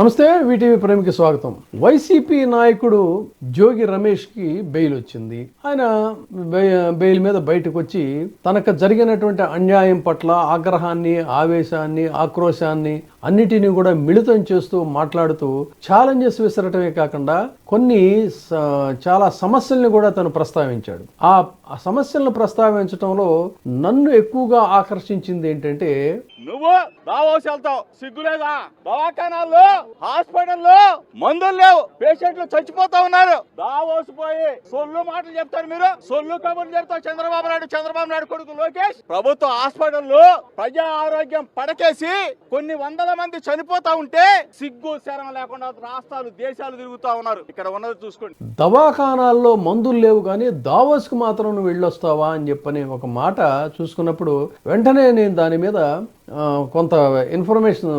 నమస్తే వీటీవీ ప్రేమికి స్వాగతం. వైసీపీ నాయకుడు జోగి రమేష్కి బెయిల్ వచ్చింది. ఆయన బెయిల్ మీద బయటకు వచ్చి తనకు జరిగినటువంటి అన్యాయం పట్ల ఆగ్రహాన్ని ఆవేశాన్ని ఆక్రోశాన్ని అన్నిటినీ కూడా మిళితం చేస్తూ మాట్లాడుతూ ఛాలెంజెస్ విసరటమే కాకుండా కొన్ని చాలా సమస్యల్ని కూడా తను ప్రస్తావించాడు. ఆ ఆ సమస్యలను ప్రస్తావించడంలో నన్ను ఎక్కువగా ఆకర్షించింది ఏంటంటే నువ్వు దావోస్ వెళ్తావు. సిగ్గులేదా? దవాఖానాల్లో హాస్పిటల్లో మందులు లేవు. పేషెంట్లు చచ్చిపోతా ఉన్నారు. దావోస్ పోయి సొల్లు మాటలు చెప్తారు మీరు. సొల్లు కబుర్లు చెప్తారు. చంద్రబాబు నాయుడు చంద్రబాబు నాయుడు కొడుకు లోకేష్. ప్రభుత్వ హాస్పిటల్లో ప్రజా ఆరోగ్యం పడకేసి కొన్ని వందల మంది చనిపోతా ఉంటే సిగ్గు శరం లేకుండా రాష్ట్రాలు దేశాలు తిరుగుతా ఉన్నారు. ఇక్కడ ఉన్నది చూసుకోండి. దవాఖానాల్లో మందులు లేవు కానీ దావోస్కి మాత్రం నువ్వు వెళ్ళొస్తావా అని చెప్పని ఒక మాట చూసుకున్నప్పుడు వెంటనే నేను దాని మీద కొంత ఇన్ఫర్మేషన్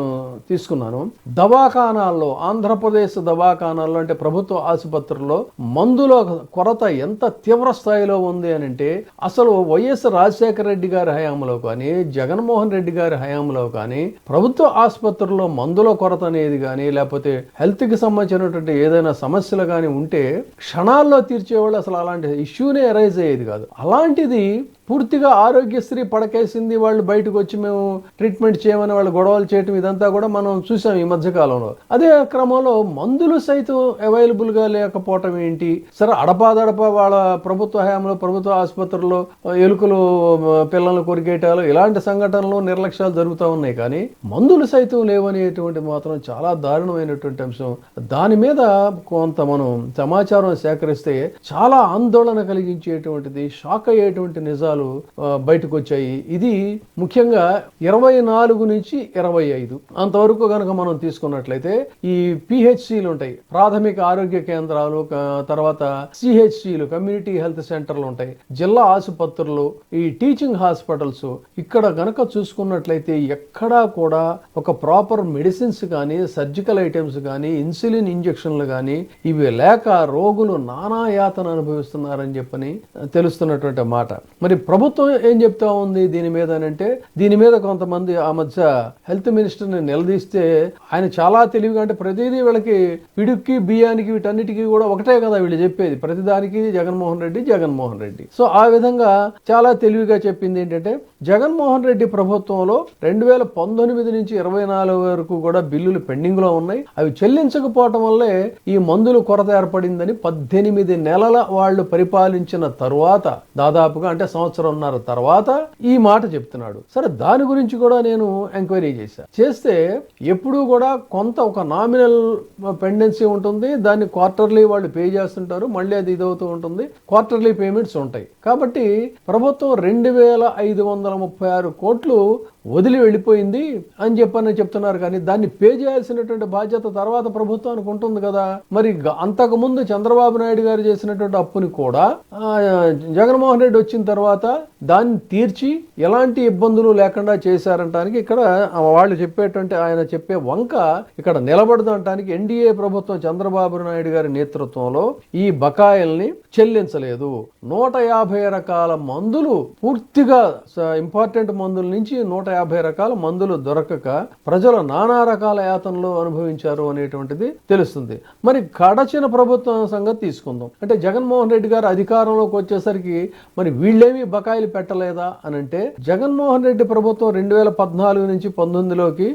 తీసుకున్నాను. దవాఖానాల్లో ఆంధ్రప్రదేశ్ దవాఖానాల్లో అంటే ప్రభుత్వ ఆసుపత్రుల్లో మందుల కొరత ఎంత తీవ్ర స్థాయిలో ఉంది అని అంటే అసలు వైఎస్ రాజశేఖర రెడ్డి గారి హయాంలో కానీ జగన్మోహన్ రెడ్డి గారి హయాంలో కానీ ప్రభుత్వ ఆసుపత్రి ఆసుపత్రుల్లో మందుల కొరత అనేది కానీ లేకపోతే హెల్త్కి సంబంధించినటువంటి ఏదైనా సమస్యలు కానీ ఉంటే క్షణాల్లో తీర్చేవాళ్ళు అసలు అలాంటి ఇష్యూనే అరైజ్ అయ్యేది కాదు. అలాంటిది పూర్తిగా ఆరోగ్యశ్రీ పడకేసింది వాళ్ళు బయటకు వచ్చి మేము ట్రీట్మెంట్ చేయమని వాళ్ళు గొడవలు చేయటం ఇదంతా కూడా మనం చూసాం ఈ మధ్య కాలంలో. అదే క్రమంలో మందులు సైతం అవైలబుల్గా లేకపోవటం ఏంటి? సరే అడపాదడప వాళ్ళ ప్రభుత్వ హయాంలో ప్రభుత్వ ఆసుపత్రుల్లో ఎలుకలు పిల్లలను కొరికేటాలు ఇలాంటి సంఘటనలు నిర్లక్ష్యాలు జరుగుతూ ఉన్నాయి కానీ మందులు సైతం లేవనేటువంటి మాత్రం చాలా దారుణమైనటువంటి అంశం. దాని మీద కొంత మనం సమాచారం సేకరిస్తే చాలా ఆందోళన కలిగించేటువంటిది షాక్ అయ్యేటువంటి నిజాలు బయటకు వచ్చాయి ఇది ముఖ్యంగా ఇరవై నాలుగు నుంచి ఇరవై ఐదు. అంతవరకు కనుక మనం తీసుకున్నట్లయితే ఈ పిహెచ్సిలు ఉంటాయి. ప్రాథమిక ఆరోగ్య కేంద్రాలు తర్వాత సిహెచ్సిలు కమ్యూనిటీ హెల్త్ సెంటర్లు ఉంటాయి. జిల్లా ఆసుపత్రులు ఈ టీచింగ్ హాస్పిటల్స్. ఇక్కడ గనక చూసుకున్నట్లయితే ఎక్కడా కూడా ఒక ప్రాపర్ మెడిసిన్స్ కానీ సర్జికల్ ఐటమ్స్ కానీ ఇన్సులిన్ ఇంజెక్షన్లు కానీ ఇవి లేక రోగులు నానా యాతన అనుభవిస్తున్నారని చెప్పని తెలుస్తున్నటువంటి మాట. మరి ప్రభుత్వం ఏం చెప్తా ఉంది దీని మీద అని అంటే దీని మీద కొంతమంది ఆ మధ్య హెల్త్ మినిస్టర్ని నిలదీస్తే ఆయన చాలా తెలివిగా అంటే ప్రతిదీ వీళ్ళకి పిడుక్కి బియ్యానికి వీటన్నిటికీ కూడా ఒకటే కదా వీళ్ళు చెప్పేది. ప్రతిదానికి జగన్మోహన్ రెడ్డి జగన్మోహన్ రెడ్డి. సో ఆ విధంగా చాలా తెలివిగా చెప్పింది ఏంటంటే జగన్మోహన్ రెడ్డి ప్రభుత్వంలో రెండు వేల పంతొమ్మిది నుంచి ఇరవై నాలుగు వరకు కూడా బిల్లులు పెండింగ్లో ఉన్నాయి. అవి చెల్లించకపోవటం వల్లే ఈ మందులు కొరత ఏర్పడిందని పద్దెనిమిది నెలల వాళ్ళు పరిపాలించిన తరువాత దాదాపుగా అంటే సంవత్సరంన్నర తర్వాత ఈ మాట చెప్తున్నాడు. సరే దాని గురించి కూడా నేను ఎంక్వైరీ చేశాను చేస్తే ఎప్పుడూ కూడా కొంత ఒక నామినల్ పెండెన్సీ ఉంటుంది. దాన్ని క్వార్టర్లీ వాళ్ళు పే చేస్తుంటారు. మళ్ళీ అది ఇదవుతూ ఉంటుంది. క్వార్టర్లీ పేమెంట్స్ ఉంటాయి. కాబట్టి ప్రభుత్వం రెండు వేల ఐదు వందల ముప్పై ఆరు కోట్లు వదిలి వెళ్ళిపోయింది అని చెప్పని చెప్తున్నారు కానీ దాన్ని పే చేయాల్సినటువంటి బాధ్యత తర్వాత ప్రభుత్వానికి ఉంటుంది కదా. మరి అంతకుముందు చంద్రబాబు నాయుడు గారు చేసినటువంటి అప్పుని కూడా జగన్మోహన్ రెడ్డి వచ్చిన తర్వాత దాన్ని తీర్చి ఎలాంటి ఇబ్బందులు లేకుండా చేశారంటానికి ఇక్కడ వాళ్ళు చెప్పేటువంటి ఆయన చెప్పే వంక ఇక్కడ నిలబడదంటానికి ఎన్డీఏ ప్రభుత్వం చంద్రబాబు నాయుడు గారి నేతృత్వంలో ఈ బకాయిల్ని చెల్లించలేదు. నూట యాభై రకాల మందులు పూర్తిగా ఇంపార్టెంట్ మందుల నుంచి నూట యాభై రకాల మందులు దొరకక ప్రజలు నానా రకాల యాతనలు అనుభవించారు అనేటువంటిది తెలుస్తుంది. మరి కడచిన ప్రభుత్వం సంగతి తీసుకుందాం. అంటే జగన్మోహన్ రెడ్డి గారు అధికారంలోకి వచ్చేసరికి మరి వీళ్ళేమి బకాయిలు పెట్టలేదా అని అంటే జగన్మోహన్ రెడ్డి ప్రభుత్వం రెండు వేల పద్నాలుగు నుంచి పంతొమ్మిదిలోకి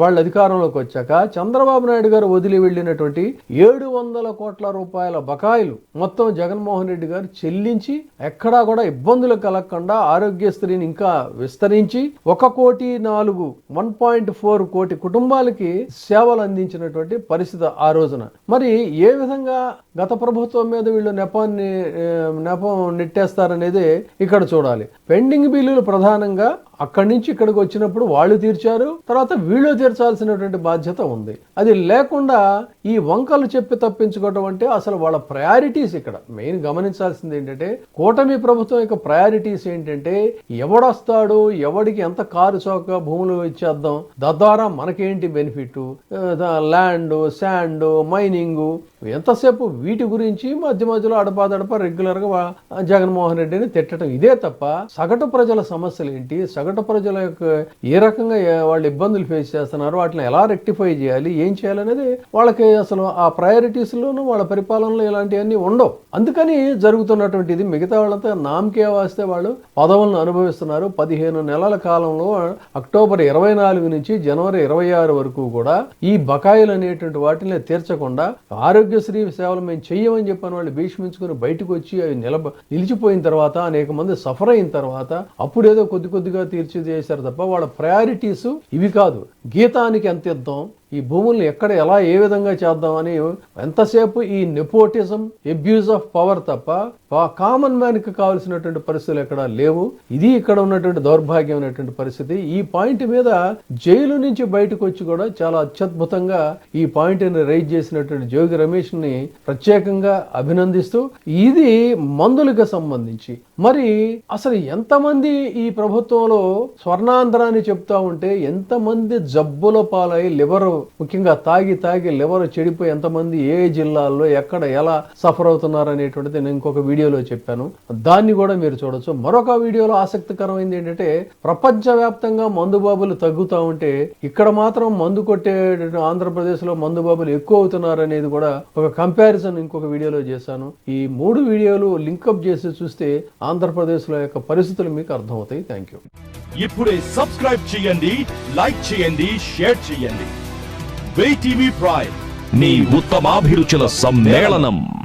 వాళ్ళ అధికారంలోకి వచ్చాక చంద్రబాబు నాయుడు గారు వదిలి వెళ్ళినటువంటి ఏడు వందల కోట్ల రూపాయల బకాయిలు మొత్తం జగన్మోహన్ రెడ్డి గారు చెల్లించి ఎక్కడా కూడా ఇబ్బందులు కలగకుండా ఆరోగ్యశ్రీని ఇంకా విస్తరించి ఒక కోటి నాలుగు వన్ పాయింట్ ఫోర్ కోటి కుటుంబాలకి సేవలు అందించినటువంటి పరిస్థితి ఆ రోజున. మరి ఏ విధంగా గత ప్రభుత్వం మీద వీళ్ళు నెపాన్ని నెపం నెట్టేస్తారనేది ఇక్కడ చూడాలి. పెండింగ్ బిల్లులు ప్రధానంగా అక్కడి నుంచి ఇక్కడికి వచ్చినప్పుడు వాళ్ళు తీర్చారు తర్వాత వీళ్ళు తీర్చాల్సినటువంటి బాధ్యత ఉంది. అది లేకుండా ఈ వంకలు చెప్పి తప్పించుకోవటం అంటే అసలు వాళ్ళ ప్రయారిటీస్ ఇక్కడ. మెయిన్ గమనించాల్సింది ఏంటంటే కూటమి ప్రభుత్వం యొక్క ప్రయారిటీస్ ఏంటంటే ఎవడొస్తాడు ఎవడికి ఎంత కారు చౌక భూములు ఇచ్చేద్దాం తద్వారా మనకేంటి బెనిఫిట్ ల్యాండ్ శాండ్ మైనింగ్ ఎంతసేపు వీటి గురించి మధ్య మధ్యలో అడపాదడప రెగ్యులర్గా జగన్మోహన్ రెడ్డిని తిట్టడం. ఇదే తప్ప సగటు ప్రజల సమస్యలు ఏంటి? సగటు సగటు ప్రజల యొక్క ఏ రకంగా వాళ్ళు ఇబ్బందులు ఫేస్ చేస్తున్నారు వాటిని ఎలా రెక్టిఫై చేయాలి ఏం చేయాలనేది వాళ్ళకి అసలు ఆ ప్రయారిటీస్లోనూ వాళ్ళ పరిపాలనలో ఇలాంటివన్నీ ఉండవు. అందుకని జరుగుతున్నటువంటి ఇది మిగతా వాళ్ళంతా నామకే వాస్తే వాళ్ళు పదవులను అనుభవిస్తున్నారు. పదిహేను నెలల కాలంలో అక్టోబర్ ఇరవై నాలుగు నుంచి జనవరి ఇరవై ఆరు వరకు కూడా ఈ బకాయిలు అనేటువంటి వాటిని తీర్చకుండా ఆరోగ్యశ్రీ సేవలు మేము చెయ్యమని చెప్పాను వాళ్ళు భీష్మించుకుని బయటకు వచ్చి అవి నిలబ నిలిచిపోయిన తర్వాత అనేక మంది సఫర్ అయిన తర్వాత అప్పుడేదో కొద్ది కొద్దిగా తీర్చిదేశారు తప్ప వాళ్ళ ప్రయారిటీస్ ఇవి కాదు. గీతానికి ఎంత యుద్ధం ఈ భూముల్ని ఎక్కడ ఎలా ఏ విధంగా చేద్దామని ఎంతసేపు ఈ నెపోటిజం అబ్యూజ్ ఆఫ్ పవర్ తప్ప కామన్ మ్యాన్కి కావాల్సినటువంటి పరిస్థితులు ఎక్కడ లేవు. ఇది ఇక్కడ ఉన్నటువంటి దౌర్భాగ్యమైనటువంటి పరిస్థితి. ఈ పాయింట్ మీద జైలు నుంచి బయటకు వచ్చి కూడా చాలా అత్యద్భుతంగా ఈ పాయింట్ని రైజ్ చేసినటువంటి జోగి రమేష్ని ప్రత్యేకంగా అభినందిస్తూ ఇది మందులకు సంబంధించి. మరి అసలు ఎంతమంది ఈ ప్రభుత్వంలో స్వర్ణాంధ్రాన్ని చెప్తా ఉంటే ఎంతమంది జబ్బుల పాలై లివర్ ముఖ్యంగా తాగి తాగి లివర్ చెడిపోయి ఎంతమంది ఏ జిల్లాల్లో ఎక్కడ ఎలా సఫర్ అవుతున్నారు అనేటువంటిది నేను ఇంకొక వీడియోలో చెప్పాను. దాన్ని కూడా మీరు చూడొచ్చు. మరొక వీడియోలో ఆసక్తికరమైంది ఏంటంటే ప్రపంచవ్యాప్తంగా మందుబాబులు తగ్గుతూ ఉంటే ఇక్కడ మాత్రం మందు కొట్టే ఆంధ్రప్రదేశ్లో మందు మందుబాబులు ఎక్కువ అవుతున్నారు అనేది కూడా ఒక కంపారిజన్ ఇంకొక వీడియోలో చేశాను. ఈ మూడు వీడియోలు లింకప్ చేసి చూస్తే ఆంధ్రప్రదేశ్లో యొక్క పరిస్థితులు మీకు అర్థమవుతాయి. థ్యాంక్ యూ ఇప్పుడే సబ్స్క్రైబ్ చేయండి లైక్ చేయండి షేర్ చేయండి. Way TV prime. నీ ఉత్తమాభిరుచుల సమ్మేళనం.